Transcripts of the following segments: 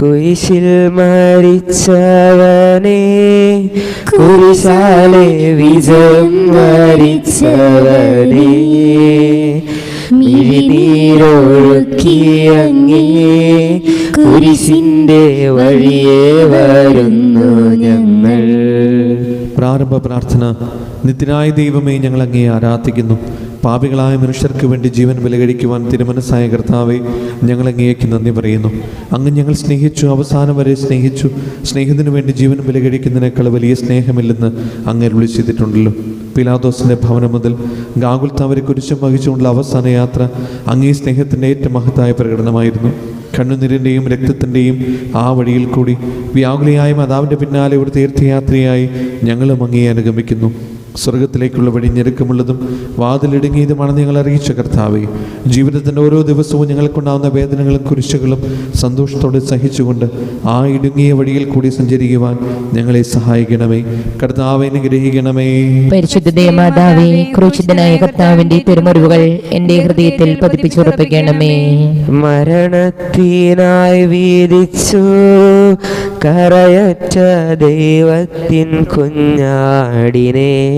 കുരിശിൽ മരിച്ചവനെ കുരിശാലെ വിജയം മരിച്ചവനെ മിഴിനീരൊഴുക്കിയങ്ങേ കുരിശിന്റെ വഴിയെ വരുന്നു ഞങ്ങൾ. പ്രാരംഭ പ്രാർത്ഥന. നിത്യനായ ദൈവമേ ഞങ്ങൾ അങ്ങേ ആരാധിക്കുന്നു. പാപികളായ മനുഷ്യർക്ക് വേണ്ടി ജീവൻ വിലകഴിക്കുവാൻ തിരുമനസ്സായ കർത്താവെ ഞങ്ങൾ അങ്ങേക്ക് നന്ദി പറയുന്നു. അങ്ങ് ഞങ്ങൾ സ്നേഹിച്ചു അവസാനം വരെ സ്നേഹിച്ചു. സ്നേഹത്തിനു വേണ്ടി ജീവൻ വിലകഴിക്കുന്നതിനേക്കാൾ വലിയ സ്നേഹമില്ലെന്ന് അങ്ങ് അരുളി ചെയ്തിട്ടുണ്ടല്ലോ. പിലാദോസിന്റെ ഭവനം മുതൽ ഗാകുൽത്താവരെ കുരിശം വഹിച്ചുകൊണ്ടുള്ള അവസാന യാത്ര അങ്ങേ സ്നേഹത്തിന്റെ ഏറ്റവും മഹത്തായ പ്രകടനമായിരുന്നു. കണ്ണുനീരിന്റെയും രക്തത്തിന്റെയും ആ വഴിയിൽ കൂടി വ്യാകുലയായ മാതാവിന്റെ പിന്നാലെ ഒരു തീർത്ഥയാത്രയായി ഞങ്ങളും അങ്ങേ അനുഗമിക്കുന്നു. സ്വർഗത്തിലേക്കുള്ള വഴി ഞെരുക്കമുള്ളതും വാതിലിടുങ്ങിയതുമാണ് ഞങ്ങൾ അറിയിച്ച കർത്താവെ. ജീവിതത്തിന്റെ ഓരോ ദിവസവും ഞങ്ങൾക്കുണ്ടാകുന്ന വേദനകളും കുരിശുകളും സന്തോഷത്തോടെ സഹിച്ചുകൊണ്ട് ആ ഇടുങ്ങിയ വഴിയിൽ കൂടി സഞ്ചരിക്കുവാൻ ഞങ്ങളെ സഹായിക്കണമേ. കർത്താവെ അനുഗ്രഹിക്കണമേ. പരിശുദ്ധ ദേവമാതാവേ ക്രൂശിതനായ കർത്താവിന്റെ തിരുമുറിവുകൾ എന്റെ ഹൃദയത്തിൽ പതിപ്പിച്ചുറപ്പിക്കണമേ. മരണത്തിനായി വീതിച്ചു കറയറ്റ ദൈവത്തിൻ കുഞ്ഞാടിനെ.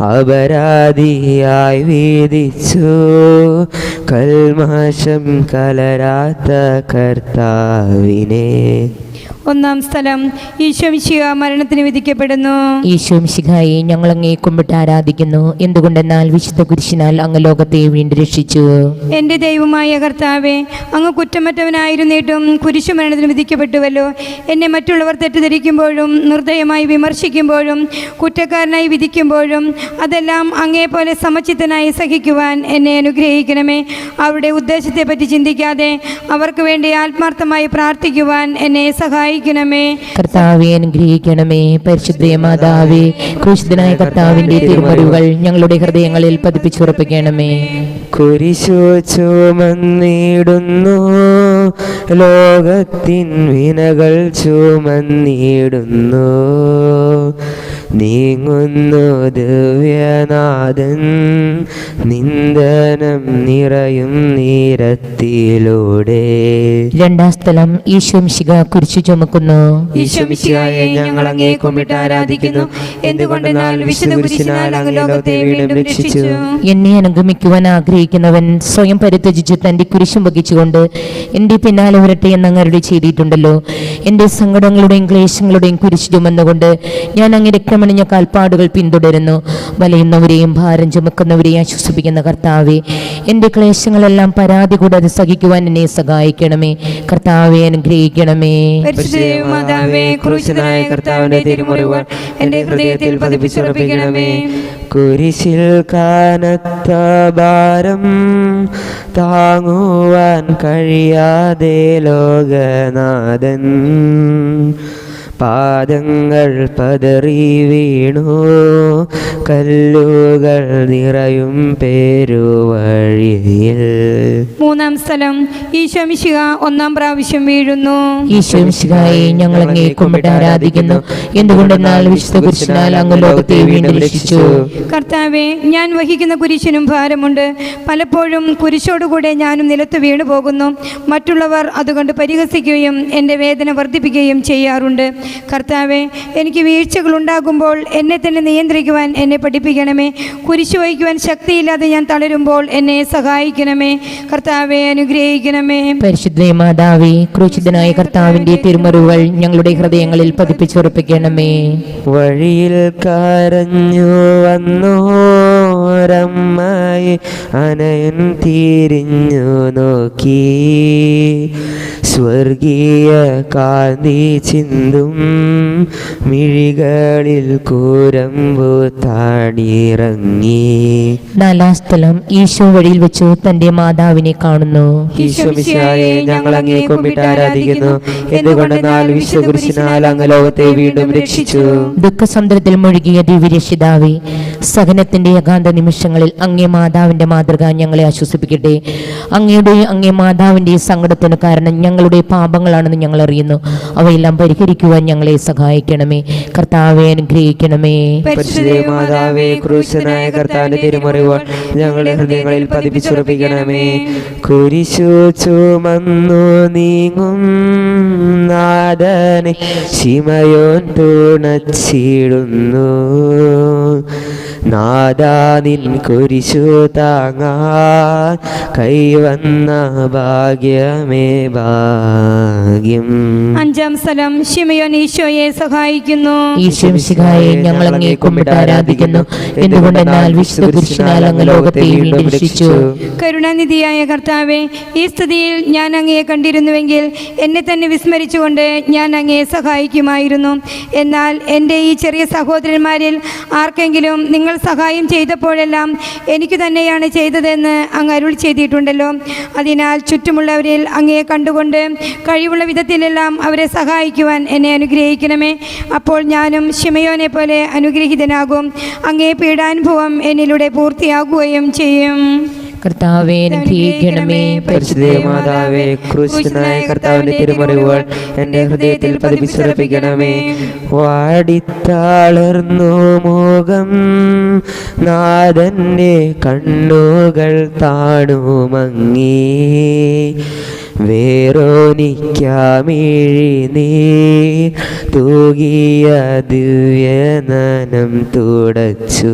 അപരാധിയായി വീതിച്ചു. കൽമാശം കലരാത്ത കർത്താവിനെ. ഒന്നാം സ്ഥലം ഈശ്വംശിക മരണത്തിന് വിധിക്കപ്പെടുന്നു. ഈശ്വംശികായി ഞങ്ങൾ അങ്ങേ കുമ്പിട്ട് ആരാധിക്കുന്നു. എന്തുകൊണ്ടെന്നാൽ വിശുദ്ധ കുരിശിനാൽ അങ്ങ് ലോകത്തെ വീണ്ടും രക്ഷിച്ചു. എന്റെ ദൈവമായ കർത്താവെ അങ്ങ് കുറ്റമറ്റവനായിരുന്നിട്ടും കുരിശു മരണത്തിന് വിധിക്കപ്പെട്ടുവല്ലോ. എന്നെ മറ്റുള്ളവർ തെറ്റിദ്ധരിക്കുമ്പോഴും നിർദ്ദയമായി വിമർശിക്കുമ്പോഴും കുറ്റക്കാരനായി വിധിക്കുമ്പോഴും അതെല്ലാം അങ്ങേപോലെ സമചിത്തനായി സഹിക്കുവാൻ എന്നെ അനുഗ്രഹിക്കണമേ. അവരുടെ ഉദ്ദേശത്തെപ്പറ്റി ചിന്തിക്കാതെ അവർക്ക് വേണ്ടി ആത്മാർത്ഥമായി പ്രാർത്ഥിക്കുവാൻ എന്നെ സഹായിക്കണമേ. കർത്താവെ അനുഗ്രഹിക്കണമേ. പരിശുദ്ധ മാതാവേ ക്രൂശിതനായ കർത്താവിന്റെ തിരുമറിവുകൾ ഞങ്ങളുടെ ഹൃദയങ്ങളിൽ പതിപ്പിച്ചുറപ്പിക്കണമേ. കുരിശു ചുമന്നിടുന്നു ലോകത്തിൻ വിനകൾ ചുമന്നിടുന്നു നീങ്ങുന്നു ദിവ്യനാഥൻ. നിന്ദനം നിറയും നീരത്തിലൂടെ. രണ്ടാം സ്ഥലം ഈശ്വംശിക കുരിശു ചുമക്കുന്നു. ഈശ്വംശികായെ ഞങ്ങൾ അങ്ങേ കൊമ്പിട്ട് ആരാധിക്കുന്നു. എന്തുകൊണ്ടെന്നാൽ വിശുദ്ധ കുരിശിനാൽ അങ്ങ് ലോകത്തെ വീണ്ടും രക്ഷിച്ചു? എന്നെ അനുഗമിക്കുവാൻ ആഗ്രഹിക്കുന്നവൻ സ്വയം പരിത്യജിച്ച് തന്റെ കുരിശും വഹിച്ചുകൊണ്ട് എന്റെ പിന്നാലെ വരട്ടെ എന്ന് അങ്ങരുടെ ചെയ്തിട്ടുണ്ടല്ലോ. എന്റെ സങ്കടങ്ങളുടെയും ക്ലേശങ്ങളുടെയും കുരിശു ചുമന്നുകൊണ്ട് ഞാൻ അങ്ങ് രക്തമണിഞ്ഞ കാൽപ്പാടുകൾ പിന്തുടരുന്നു. വലയുന്നവരെയും ഭാരം ചുമക്കുന്നവരെയും ആശ്വസിപ്പിക്കുന്ന കർത്താവെ എന്റെ ക്ലേശങ്ങളെല്ലാം പരാതി കൂടാതെ സഹിക്കുവാൻ എന്നെ സഹായിക്കണമേ. കർത്താവെ അനുഗ്രഹിക്കണമേ. കർത്താവിന്റെ എന്റെ ഹൃദയത്തിൽ പതിപ്പിച്ചുറപ്പിക്കണമേ. കുരിശിൽ കാനത്ത ഭാരം താങ്ങുവാൻ കഴിയാതെ ലോകനാഥൻ. പാദങ്ങൾ പതറി വീണു. കല്ലുകൾ നിറയും പേരുവഴിയിൽ. മൂന്നാം സ്ഥലം. ഈശോമിശിക ഒന്നാം പ്രാവശ്യം വീഴുന്നു. ഈശ്വംശികായി ഞങ്ങൾ അങ്ങേ കുമ്പിട്ട് ആരാധിക്കുന്നു. എന്തുകൊണ്ടെന്നാൽ വിശുദ്ധ കുരിശിനാൽ അങ്ങ് ലോകത്തെ വീണ്ടും രക്ഷിച്ചു. കർത്താവെ ഞാൻ വഹിക്കുന്ന കുരിശിനും ഭാരമുണ്ട്. പലപ്പോഴും കുരിശോടുകൂടെ ഞാനും നിലത്ത് വീണു പോകുന്നു മറ്റുള്ളവർ അതുകൊണ്ട് പരിഹസിക്കുകയും എന്റെ വേദന വർദ്ധിപ്പിക്കുകയും ചെയ്യാറുണ്ട്. കർത്താവെ എനിക്ക് വീഴ്ചകൾ ഉണ്ടാകുമ്പോൾ എന്നെ തന്നെ നിയന്ത്രിക്കുവാൻ എന്നെ പഠിപ്പിക്കണമേ. കുരിശു വഹിക്കുവാൻ ശക്തിയില്ലാതെ ഞാൻ തളരുമ്പോൾ എന്നെ സഹായിക്കണമേ. കർത്താവെ അനുഗ്രഹിക്കണമേ. പരിശുദ്ധ മാതാവി ക്രൂശിതനായ കർത്താവിന്റെ തിരുമറിവുകൾ ഞങ്ങളുടെ ഹൃദയങ്ങളിൽ പതിപ്പിച്ചുറപ്പിക്കണമേ. വഴിയിൽ കരഞ്ഞു വന്നോരമ്മായി അനയൻ തിരിഞ്ഞു നോക്കി. സ്വർഗീയ കാന്തി ചിന്തും മിഴികളിൽ കൂരമ്പു താടിയിറങ്ങി. നാലാം സ്ഥലം ഈശോ വഴിയിൽ വെച്ചു തന്റെ മാതാവിനെ കാണുന്നു. ഞങ്ങൾ അങ്ങേ കൊമ്പിട്ട് ആരാധിക്കുന്നു. എന്തുകൊണ്ടെന്നാൽ വിശ്വകുരിശിനാൽ അങ്ങ് ലോകത്തെ വീണ്ടും രക്ഷിച്ചു? ദുഃഖസമുദ്രത്തിൽ മുഴുകിയ ദിവ്യരക്ഷിതാവേ സഹനത്തിന്റെ ഏകാന്ത നിമിഷം നിമിഷങ്ങളിൽ അങ്ങേ മാതാവിന്റെ മാതൃക ഞങ്ങളെ ആശ്വസിപ്പിക്കട്ടെ. അങ്ങയുടെ അങ്ങേ മാതാവിന്റെ സങ്കടത്തിന് കാരണം ഞങ്ങളുടെ പാപങ്ങളാണെന്ന് ഞങ്ങൾ അറിയുന്നു. അവയെല്ലാം പരിഹരിക്കുവാൻ ഞങ്ങളെ സഹായിക്കണമേ. കർത്താവെ അനുഗ്രഹിക്കണമേ. മാതാവേ ക്രൂശനായ കർത്താവിന്റെ തിരുമറിവുകൾ ഞങ്ങളുടെ ഹൃദയങ്ങളിൽ പതിപ്പിച്ചുറപ്പിക്കണമേ. കുരിശു ചുമന്നു നീങ്ങും നാദനെ ശിമയോൻ തുണച്ചിടുന്നു. നാദാ നിൻ കുരിശു താങ്ങാൻ കൈവന്ന ഭാഗ്യമേ ഭാഗ്യം അഞ്ചാം സ്ഥലം ശിമയോൻ ഈശോയെ സഹായിക്കുന്നു. ഈശ്വംശികായെ ഞങ്ങൾ അങ്ങേക്കും വിട്ട് ആരാധിക്കുന്നു. എന്തുകൊണ്ടെന്നാൽ വിശുദ്ധ പുരുഷനാൽ അങ്ങ് ലോകത്തെ വീണ്ടും രക്ഷിച്ചു. കരുണാനിധിയായ കർത്താവെ ഈ സ്ഥിതിയിൽ ഞാൻ അങ്ങയെ കണ്ടിരുന്നുവെങ്കിൽ എന്നെ തന്നെ വിസ്മരിച്ചുകൊണ്ട് ഞാൻ അങ്ങയെ സഹായിക്കുമായിരുന്നു. എന്നാൽ എന്റെ ഈ ചെറിയ സഹോദരന്മാരിൽ ആർക്കെങ്കിലും നിങ്ങൾ സഹായം ചെയ്തപ്പോഴെല്ലാം എനിക്ക് തന്നെയാണ് ചെയ്തതെന്ന് അങ്ങ് അരുൾ ചെയ്തിട്ടുണ്ടല്ലോ. അതിനാൽ ചുറ്റുമുള്ളവരിൽ അങ്ങയെ കണ്ടുകൊണ്ട് കഴിവുള്ള വിധത്തിലെല്ലാം അവരെ സഹായിക്കുവാൻ എന്നെ അനുഗ്രഹിക്കണമേ. അപ്പോൾ ഞാനും ഷിമയോനെ പോലെ അനുഗ്രഹീതനാകും. അങ്ങേ പീഡാനുഭവം എന്നിലൂടെ പൂർത്തിയാകുകയും ചെയ്യും. കർത്താവെ അനുഗ്രഹിക്കണമേ. പരിശുദ്ധ മാതാവേ ക്രൂശനായ കർത്താവിന്റെ തിരുമറിവുകൾ എന്റെ ഹൃദയത്തിൽ പതിപ്പിച്ചുറപ്പിക്കണമേ. വാടിത്താളർന്നു മോകം നാഥന്റെ കണ്ണുകൾ താണുമങ്ങി. വേറോനിക്കാമിഴി നീ തൂകിയ ദിവ്യനനം തുടച്ചു.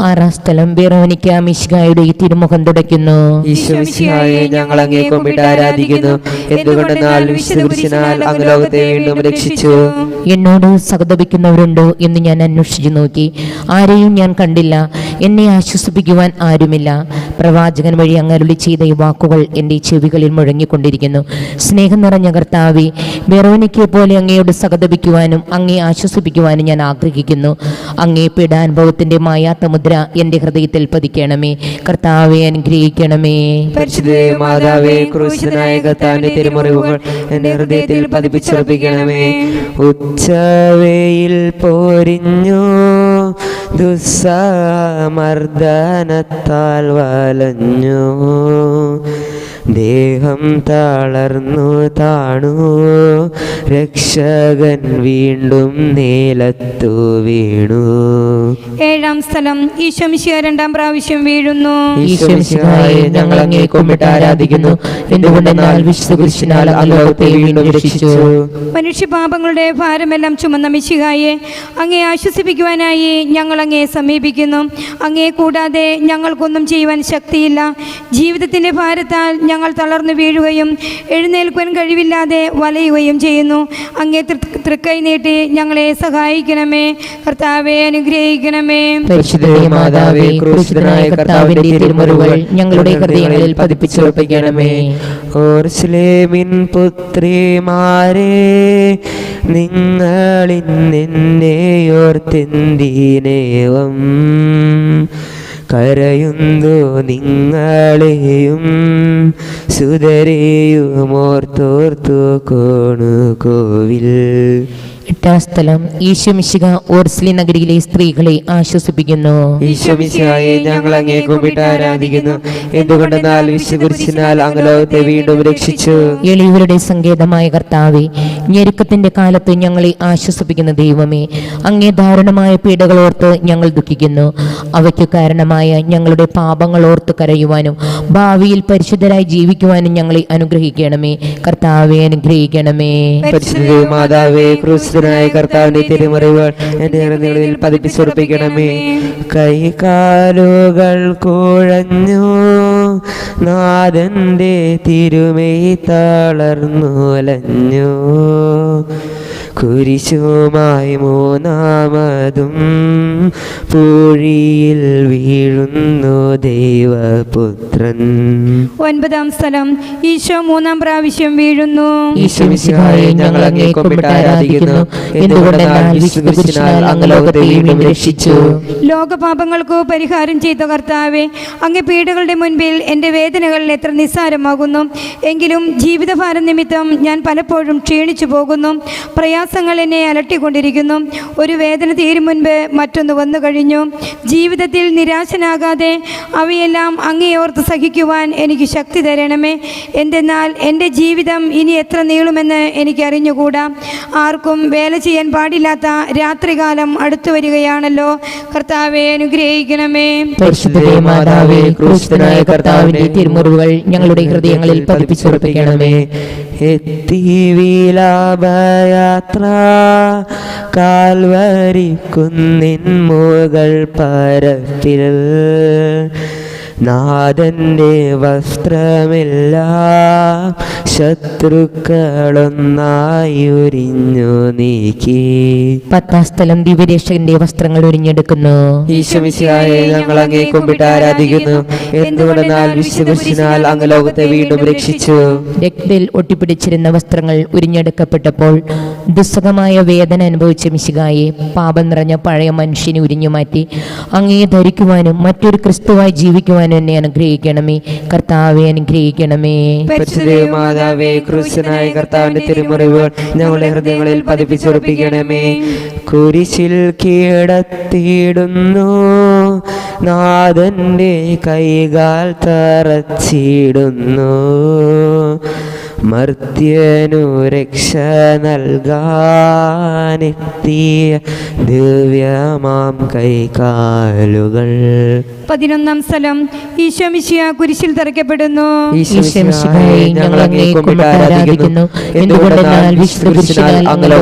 ആറാം സ്ഥലം വേറോനിക്ക മിഷ്കായുടെ ഈ തിരുമുഖം തുടയ്ക്കുന്നു. ഈശ്വമിശിഹായെ ഞങ്ങൾ അങ്ങേ കൊമ്പിട്ട് ആരാധിക്കുന്നു. എന്തുകൊണ്ടെന്നാൽ വിശ്വസിനാൽ അങ്ങ് ലോകത്തെ വീണ്ടും രക്ഷിച്ചു. എന്നോട് സഹതപിക്കുന്നവരുണ്ടോ എന്ന് ഞാൻ അന്വേഷിച്ചു നോക്കി. ആരെയും ഞാൻ കണ്ടില്ല. എന്നെ ആശ്വസിപ്പിക്കുവാൻ ആരുമില്ല. പ്രവാചകൻ വഴി അങ്ങരുളി ചെയ്ത ഈ വാക്കുകൾ എന്റെ ചെവികളിൽ മുഴങ്ങിക്കൊണ്ടിരിക്കുന്നു. സ്നേഹം നിറഞ്ഞ കർത്താവെ വെറോനിക്കെ പോലെ അങ്ങയോട് സഹതപിക്കുവാനും അങ്ങേ ആശ്വസിപ്പിക്കുവാനും ഞാൻ ആഗ്രഹിക്കുന്നു. അങ്ങേ പീഡാനുഭവത്തിന്റെ മായാത്ത മുദ്ര എന്റെ ഹൃദയത്തിൽ പതിക്കണമേ. കർത്താവെ അനുഗ്രഹിക്കണമേ. മാതാവേ എന്റെ ഹൃദയത്തിൽ ഉച്ചവയിൽ പോരിഞ്ഞു. ദുസ്സമർദ്ദനത്താൽ വലഞ്ഞു. ദേഹം തളർന്നു താണു. രക്ഷകൻ വീണ്ടും നീലത്തു വീണു. ഏഴാം സ്ഥലം ഈശ്വംശിയ രണ്ടാം പ്രാവശ്യം വീഴുന്നു. ഈശ്വംശിയായി ഞങ്ങൾ അങ്ങേ കൊമ്പിട്ട് ആരാധിക്കുന്നു. എന്തുകൊണ്ടെന്നാൽ വിശുദ്ധ പുരുഷനാൽ അങ്ങ് ലോകത്തെ വീണ്ടും രക്ഷിച്ചു. മനുഷ്യപാപങ്ങളുടെ ഭാരമെല്ലാം ചുമന്ന മിശിഹായെ അങ്ങേ ആശ്വസിപ്പിക്കുവാനായി ഞങ്ങൾ അങ്ങേ സമീപിക്കുന്നു. അങ്ങേ കൂടാതെ ഞങ്ങൾക്കൊന്നും ചെയ്യുവാൻ ശക്തിയില്ല. ജീവിതത്തിന്റെ ഭാരത്താൽ ഞങ്ങൾ തളർന്നു വീഴുകയും എഴുന്നേൽക്കുവാൻ കഴിവില്ലാതെ വലയുകയും ചെയ്യുന്നു. അങ്ങേ തൃക്കൈ നീട്ടി ഞങ്ങളെ സഹായിക്കണമേ. കർത്താവെ അനുഗ്രഹിക്കണമേ. മാതാവേ ക്രൂശിതനായ കർത്താവിന്റെ തിരുമുറിവുകൾ ഞങ്ങളുടെ ഹൃദയങ്ങളിൽ പതിപ്പിച്ചുറപ്പിക്കണമേ. ഓർസ്ലേമിൻ പുത്രിമാരെ കരയുന്നു നിങ്ങളെയും. സുതരെയും ഓർത്തോർത്തു കോണു കോവിൽ എട്ടാം സ്ഥലം ഈശ്വമിശിക ഓർസ്ലി നഗരിയിലെ സ്ത്രീകളെ ആശ്വസിപ്പിക്കുന്നു. ഈശ്വമിശായെ ഞങ്ങൾ അങ്ങേ കൂപ്പിട്ട് ആരാധിക്കുന്നു. എന്തുകൊണ്ടെന്നാൽ വിശുകുരിശിനാൽ അങ്ങലോകത്തെ വീണ്ടും രക്ഷിച്ചു. എളിയവരുടെ സങ്കേതമായ കർത്താവെ ഞെരുക്കത്തിന്റെ കാലത്ത് ഞങ്ങളെ ആശ്വസിപ്പിക്കുന്ന ദൈവമേ അങ്ങേ ദാരുണമായ പീഡകൾ ഓർത്ത് ഞങ്ങൾ ദുഃഖിക്കുന്നു. അവയ്ക്ക് കാരണമായ ഞങ്ങളുടെ പാപങ്ങൾ ഓർത്ത് കരയുവാനും ഭാവിയിൽ പരിശുദ്ധരായി ജീവിക്കുവാനും ഞങ്ങളെ അനുഗ്രഹിക്കണമേ. കർത്താവെ അനുഗ്രഹിക്കണമേ. പരിശുദ്ധ മാതാവേ ക്രൂശനായ കർത്താവിന്റെ തിരുമറിവുകൾ എന്റെ ഹൃദയങ്ങളിൽ പതിപ്പിച്ചുറപ്പിക്കണമേ. കൈകാലുകൾ കുഴഞ്ഞു നാഥന്റെ തിരുമൈ തളർന്നുലഞ്ഞു കുരിശുമായി മൂന്നാമതും പൂഴിയിൽ വീഴുന്നു ദൈവപുത്രൻ. ഒൻപതാം സ്ഥലം. ഈശോ മൂന്നാം പ്രാവശ്യം വീഴുന്നു. ഈശ്വമിശിഹായെ ഞങ്ങൾ അങ്ങേ കൊമ്പിട്ട് ആരാധിക്കുന്നു. എന്തുകൊണ്ടെന്നാൽ വിശുദ്ധ പുരുഷനാൽ അങ്ങ് ലോകത്തെ വീണ്ടും രക്ഷിച്ചു. ലോകപാപങ്ങൾക്കു പരിഹാരം ചെയ്ത കർത്താവെ അങ്ങ് പീഡകളുടെ മുൻപിൽ എന്റെ വേദനകൾ എത്ര നിസ്സാരമാകുന്നു. എങ്കിലും ജീവിതഭാരം നിമിത്തം ഞാൻ പലപ്പോഴും ക്ഷീണിച്ചു പോകുന്നു. പ്രയാസ പ്രയാസങ്ങൾ എന്നെ അലട്ടിക്കൊണ്ടിരിക്കുന്നു. ഒരു വേദന തീരും മുൻപ് മറ്റൊന്ന് വന്നു കഴിഞ്ഞു. ജീവിതത്തിൽ നിരാശനാകാതെ അവയെല്ലാം അങ്ങേയോർത്ത് സഹിക്കുവാൻ എനിക്ക് ശക്തി തരണമേ. എന്തെന്നാൽ എന്റെ ജീവിതം ഇനി എത്ര നീളുമെന്ന് എനിക്കറിഞ്ഞുകൂടാ. ആർക്കും വേല ചെയ്യാൻ പാടില്ലാത്ത രാത്രികാലം അടുത്തു വരികയാണല്ലോ. കർത്താവെ അനുഗ്രഹിക്കണമേ. മാതാവേ ക്രൂശിതനായ തിരുമുറിവുകൾ ഞങ്ങളുടെ ഹൃദയങ്ങളിൽ പതിപ്പിച്ചുറപ്പിക്കണമേ. എത്തി വിലാപയാത്ര കാൽവരി കുന്നിൻ മുകൾ പരപ്പിൽ നാഥന്റെ വസ്ത്രമില്ല ശത്രുക്കളൊന്നായി ഉരിഞ്ഞു നീക്കി. പത്താം സ്ഥലം ദിവ്യരക്ഷകന്റെ വസ്ത്രങ്ങൾ ഒരിഞ്ഞെടുക്കുന്നു ഈശ്വമിശിയായെ ഞങ്ങൾ അങ്ങേ കുമ്പിട്ട് ആരാധിക്കുന്നു. എന്തുകൊണ്ടെന്നാൽ വിശുദ്ധനാൽ അങ്ങ് ലോകത്തെ വീണ്ടും രക്ഷിച്ചു. രക്തത്തിൽ ഒട്ടിപ്പിടിച്ചിരുന്ന വസ്ത്രങ്ങൾ ഉരിഞ്ഞെടുക്കപ്പെട്ടപ്പോൾ ദുസ്സഹമായ വേദന അനുഭവിച്ച മിശികായെ പാപം നിറഞ്ഞ പഴയ മനുഷ്യനെ ഉരിഞ്ഞു മാറ്റി അങ്ങേ ധരിക്കുവാനും മറ്റൊരു ക്രിസ്തുവായി ജീവിക്കുവാനും എന്നെ അനുഗ്രഹിക്കണമേ. കർത്താവെ അനുഗ്രഹിക്കണമേ. മാതാവേ ക്രിസ്തുനായ കർത്താവിന്റെ തിരുമുറിവുകൾ ഞങ്ങളുടെ ഹൃദയങ്ങളിൽ പതിപ്പിച്ചുറപ്പിക്കണമേ കുരിശിൽ കീടത്തിടുന്നു നാഥന്റെ കൈകാൽ തറച്ചിടുന്നു. മർത്യനു രക്ഷ നൽകാനെത്തിയ ദിവ്യമാം കൈകാലുകൾ. പതിനൊന്നാം സ്ഥലം. ഈശോമിശിയ കുരിശിൽ തറയ്ക്കപ്പെടുന്നു. അങ്ങേ അങ്ങ്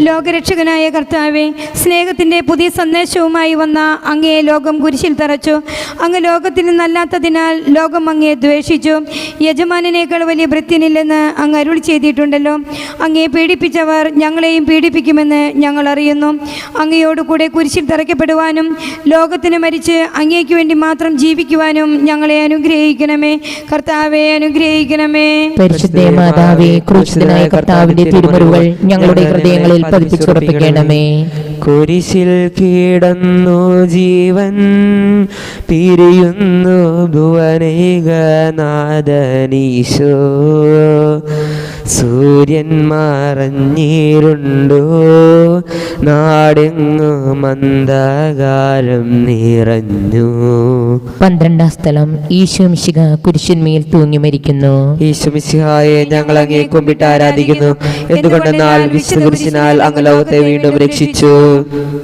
ലോകരക്ഷകനായ കർത്താവെ സ്നേഹത്തിന്റെ പുതിയ സന്ദേശവുമായി വന്ന അങ്ങയെ ലോകം കുരിശിൽ തറച്ചു. അങ്ങ് ലോകത്തിൽ നിന്നല്ലാത്തതിനാൽ ലോകം അങ്ങയെ ദ്വേഷിച്ചു. യജമാനേക്കാൾ വലിയ ഭൃത്യനില്ലെന്ന് അങ്ങ് അരുൾ ചെയ്തിട്ടുണ്ടല്ലോ. അങ്ങയെ പീഡിപ്പിച്ചവർ ഞങ്ങളെയും പീഡിപ്പിക്കുമെന്ന് ഞങ്ങൾ അറിയുന്നു. അങ്ങയോട് കൂടെ കുരിശിൽ തറയ്ക്കപ്പെടുവാനും ലോകത്തിന് മരിച്ച് അങ്ങേക്ക് വേണ്ടി മാത്രം ജീവിക്കുവാനും ഞങ്ങളെ അനുഗ്രഹിക്കണമേ. കർത്താവെ അനുഗ്രഹിക്കണമേ. പരിശുദ്ധ മാതാവേ ക്രൂശിതനായ കർത്താവിന്റെ തിരുമരുകൾ ഞങ്ങളുടെ ഹൃദയങ്ങളിൽ പതിപ്പിച്ചുറപ്പിക്കണമേ കുരിശിൽ കിടന്നു ജീവൻ പിരിയുന്നു ഭുവനൈകനാഥനീശോ কিছু സൂര്യൻ മറഞ്ഞിരുണ്ടോ നാടെങ്ങു മന്ദകാലം നിറഞ്ഞു. പന്ത്രണ്ടാം സ്ഥലം ഈശോ മിശിക കുരിശന്മേൽ തൂങ്ങി മരിക്കുന്നു. ഈശ്വമിശിഹായെ ഞങ്ങൾ അങ്ങേ കുമ്പിട്ട് ആരാധിക്കുന്നു. എന്തുകൊണ്ടെന്നാൽ വിശുദ്ധ കുരിശിനാൽ അങ്ങ് ലോകത്തെ വീണ്ടും രക്ഷിച്ചു.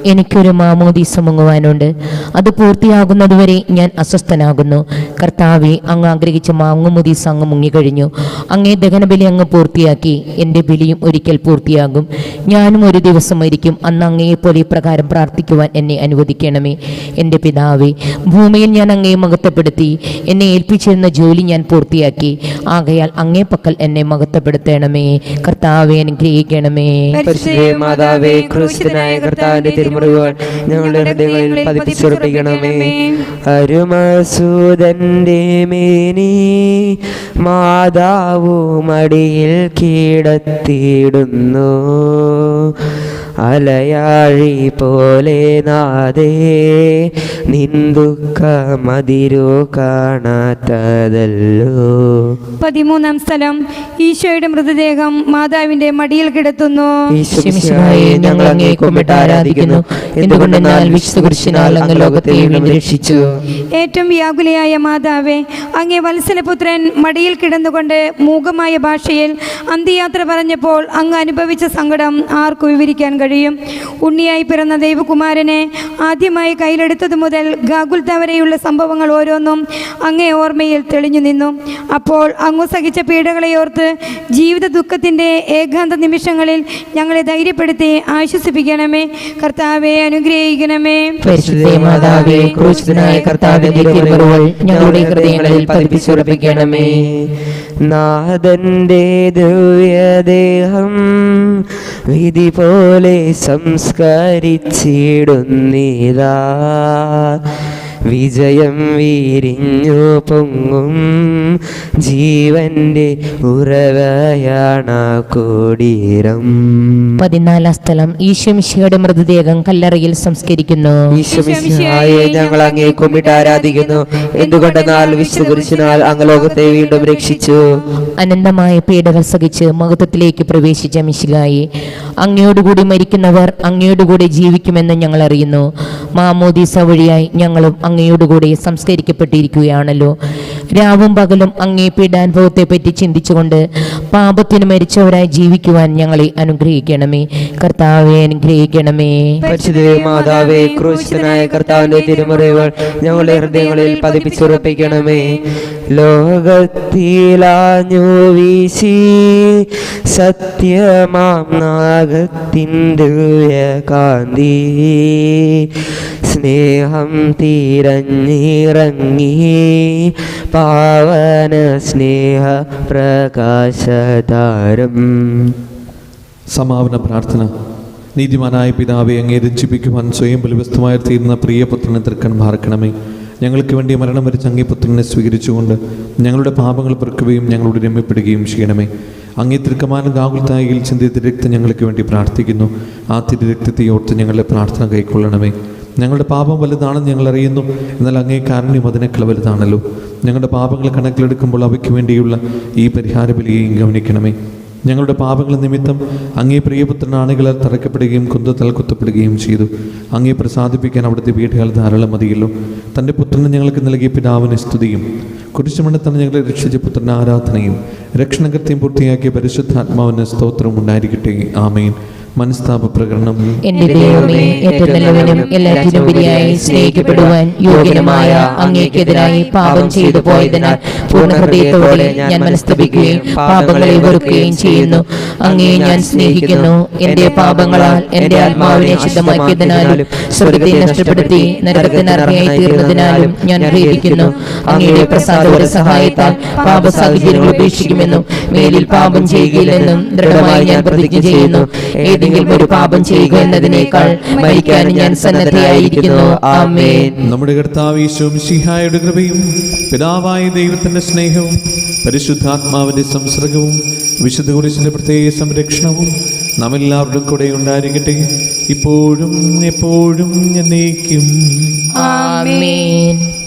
എനിക്കൊരു മാമോദീസ മുങ്ങുവാനുണ്ട്. അത് പൂർത്തിയാകുന്നതുവരെ ഞാൻ അസ്വസ്ഥനാകുന്നു. കർത്താവെ അങ്ങ് ആഗ്രഹിച്ച മാങ്ങുമുദീസ് അങ്ങ് മുങ്ങിക്കഴിഞ്ഞു. അങ്ങേ ദഹനബലി അങ്ങ് പൂർത്തിയാക്കി. എന്റെ ബലിയും ഒരിക്കൽ പൂർത്തിയാകും. ഞാനും ഒരു ദിവസം മരിക്കും. അന്ന് അങ്ങയെപ്പോലെ ഇപ്രകാരം പ്രാർത്ഥിക്കുവാൻ എന്നെ അനുവദിക്കണമേ. എന്റെ പിതാവേ ഭൂമിയിൽ ഞാൻ അങ്ങയെ മഹത്വപ്പെടുത്തി. എന്നെ ഏൽപ്പിച്ചിരുന്ന ജോലി ഞാൻ പൂർത്തിയാക്കി. ആകയാൽ അങ്ങേ പക്കൽ എന്നെ മഹത്വപ്പെടുത്തണമേ. കർത്താവെ അനുഗ്രഹിക്കണമേ. മാതാവേ ക്രിസ്തുനായ കർത്താവിന്റെ ഞങ്ങളുടെ ഹൃദയങ്ങളിൽ മടിയിൽ കീടത്തിയിടുന്നു അലയാഴി പോലെ നാദേ നിന്ദുക്ക മതിരു കാണാത്തതല്ലോ. പതിമൂന്നാം സ്ഥലം ഈശോയുടെ മൃതദേഹം മാതാവിന്റെ മടിയിൽ കിടത്തുന്നു. ഞങ്ങൾ അങ്ങേ ആരാധിക്കുന്നു. എന്തുകൊണ്ടെന്നാൽ വിശുദ്ധ കുരിശിനാൽ അങ്ങ് ലോകത്തെ വീണ്ടും രക്ഷിച്ചു. ഏറ്റവും വ്യാകുലയായ മാതാവേ അങ്ങേ വത്സലപുത്രൻ മടിയിൽ കിടന്നുകൊണ്ട് മൂകമായ ഭാഷയിൽ അന്ത്യയാത്ര പറഞ്ഞപ്പോൾ അങ്ങ് അനുഭവിച്ച സങ്കടം ആർക്കു വിവരിക്കാൻ കഴിയും ഉണ്ണിയായി പിറന്ന ദൈവകുമാരനെ ആദ്യമായി കയ്യിലെടുത്തത് മുതൽ ഗാഗുൽത്ത വരെയുള്ള സംഭവങ്ങൾ ഓരോന്നും അങ്ങേ ഓർമ്മയിൽ തെളിഞ്ഞു നിന്നു. അപ്പോൾ അങ്ങു സഹിച്ച പീഡകളെയോർത്ത് ജീവിത ദുഃഖത്തിന്റെ ഏകാന്ത നിമിഷങ്ങളിൽ ഞങ്ങളെ ധൈര്യപ്പെടുത്തി ആശ്വസിപ്പിക്കണമേ. കർത്താവെ അനുഗ്രഹിക്കണമേ. മാതാവേ ക്രൂശിതനായ കർത്താവിന്റെ ഞങ്ങളുടെ ഹൃദയങ്ങളിൽ പതിപ്പിച്ചുറപ്പിക്കണമേ. വിധി പോലെ സംസ്കരിച്ചിടുന്നിതാ വിജയം വീരിഞ്ഞു പൊങ്ങും. ജീവന്റെ ഉറവയാണ കൊടീരം. പതിനാലാം സ്ഥലം ഈശ്വമിശിയുടെ മൃതദേഹം കല്ലറയിൽ സംസ്കരിക്കുന്നു. ഈശ്വമിശിഹായെ ഞങ്ങൾ അങ്ങേ കുമ്പിട്ട് ആരാധിക്കുന്നു. എന്തുകൊണ്ടെന്നാൽ വിശ്വകുരിശിനാൽ അങ്ങ് ലോകത്തെ വീണ്ടും രക്ഷിച്ചു? അനന്തമായ പീഡകൾ സഹിച്ച് മഹത്വത്തിലേക്ക് പ്രവേശിച്ച മിശികായി അങ്ങയോടുകൂടി മരിക്കുന്നവർ അങ്ങയോടുകൂടി ജീവിക്കുമെന്ന് ഞങ്ങൾ അറിയുന്നു. മാമോദീസ വഴിയായി ഞങ്ങളും അങ്ങയോടുകൂടി സംസ്കരിക്കപ്പെട്ടിരിക്കുകയാണല്ലോ. രാവും പകലും അങ്ങേ പീഡാനുഭവത്തെ പറ്റി ചിന്തിച്ചുകൊണ്ട് പാപത്തിന് മരിച്ചവരായി ജീവിക്കുവാൻ ഞങ്ങളെ അനുഗ്രഹിക്കണമേ. കർത്താവെ അനുഗ്രഹിക്കണമേ. മാതാവേ ക്രൂശനായ കർത്താവിന്റെ തിരുമുറിവുകൾ ഞങ്ങളുടെ ഹൃദയങ്ങളിൽ പതിപ്പിച്ചുറപ്പിക്കണമേ. ലോകത്തിലാഞ്ഞു വീശി സത്യമാം നാഗത്തിന്റെ കാന്തി സ്നേഹം തീരഞ്ഞിറങ്ങി പാവന സ്നേഹ പ്രകാശതാരം. സമാപന പ്രാർത്ഥന. നീതിമാനായ പിതാവെ അങ്ങേ രചിപ്പിക്കുവാൻ സ്വയം ബലിവസ്തുമായി തീരുന്ന പ്രിയപുത്രനെ തൃക്കൺ മാർക്കണമേ ഞങ്ങൾക്ക് വേണ്ടി മരണം വരിച്ച അങ്ങേ പുത്രനെ സ്വീകരിച്ചുകൊണ്ട് ഞങ്ങളുടെ പാപങ്ങൾ പെറുക്കുകയും ഞങ്ങളോട് രമ്യപ്പെടുകയും ചെയ്യണമേ. അങ്ങേ തൃക്കമാനം ഗാകുൽത്തായിൽ ചിന്തിയ തിരക്തം ഞങ്ങൾക്ക് വേണ്ടി പ്രാർത്ഥിക്കുന്നു. ആ തിരക്തത്തെ ഓർത്ത് ഞങ്ങളുടെ പ്രാർത്ഥന കൈക്കൊള്ളണമേ. ഞങ്ങളുടെ പാപം വലുതാണെന്ന് ഞങ്ങൾ അറിയുന്നു. എന്നാൽ അങ്ങേ കാരുണ്യം അതിനേക്കാൾ വലുതാണല്ലോ. ഞങ്ങളുടെ പാപങ്ങൾ കണക്കിലെടുക്കുമ്പോൾ അവയ്ക്ക് വേണ്ടിയുള്ള ഈ പരിഹാര ബലിയെയും ഗവനിക്കണമേ ഞങ്ങളുടെ പാപങ്ങൾ നിമിത്തം അങ്ങേ തറയ്ക്കപ്പെടുകയും തറക്കപ്പെടുകയും കുന്തത്താൽ കുത്തപ്പെടുകയും ചെയ്തു. അങ്ങേ പ്രസാദിപ്പിക്കാൻ അവിടുത്തെ വീടുകൾ ധാരാളം മതിയല്ലോ. തന്റെ പുത്രനെ ഞങ്ങൾക്ക് നൽകിയ പിതാവിന് സ്തുതിയും. കുരിശുമണ്ണത്താണ് ഞങ്ങളെ രക്ഷിച്ച പുത്രന് ആരാധനയും. രക്ഷണകൃത്യം പൂർത്തിയാക്കിയ പരിശുദ്ധാത്മാവിന് സ്തോത്രം ഉണ്ടായിരിക്കട്ടെ. ആമേൻ. മനസ്താപ പ്രകടനം എന്റെ ദൈവമേ ഏറ്റവും നല്ലവനും എല്ലാറ്റിനും ഉപരിയായി സ്നേഹിക്കപ്പെടുവാൻ യോഗ്യനുമായ അങ്ങേക്കെതിരായി പാപം ചെയ്തു പോയതിനാൽ പൂർണ ഹൃദയത്തോടെ ഞാൻ മനസ്തപിക്കുകയും പാപങ്ങളെ വെറുക്കുകയും ചെയ്യുന്നു. അങ്ങേ ഞാൻ സ്നേഹിക്കുന്നു. എന്റെ പാപങ്ങളാൽ എന്റെ ആത്മാവിനെ ശുദ്ധമാക്കിയതിനാലും സ്വർഗത്തെ നഷ്ടപ്പെടുത്തി നരകത്തിന് അർഹയായി തീർന്നതിനാലും ഞാൻ ഖേദിക്കുന്നു അങ്ങയുടെ പ്രസാദപര സഹായത്താൽ പാപ സാഹചര്യങ്ങൾ ഉപേക്ഷിക്കുമെന്നും മേലിൽ പാപം ചെയ്യുകയില്ലെന്നും ദൃഢമായി ഞാൻ പ്രതിജ്ഞ ചെയ്യുന്നു. ഏതെങ്കിലും ഒരു പാപം ചെയ്യുക എന്നതിനേക്കാൾ മരിക്കാൻ ഞാൻ സന്നദ്ധയായിരിക്കുന്നു. ആമേൻ. നമ്മുടെ കർത്താവ് ഈശോമിശിഹായുടെ കൃപയും പിതാവായ ദൈവത്തിന്റെ സ്നേഹവും പരിശുദ്ധാത്മാവിന്റെ സംസർഗവും വിശുദ്ധ കുരിശിന്റെ പ്രത്യേക സംരക്ഷണവും നമ്മെല്ലാവരുടെ കൂടെ ഉണ്ടായിരിക്കട്ടെ. ഇപ്പോഴും എപ്പോഴും എന്നേക്കും. ആമേൻ.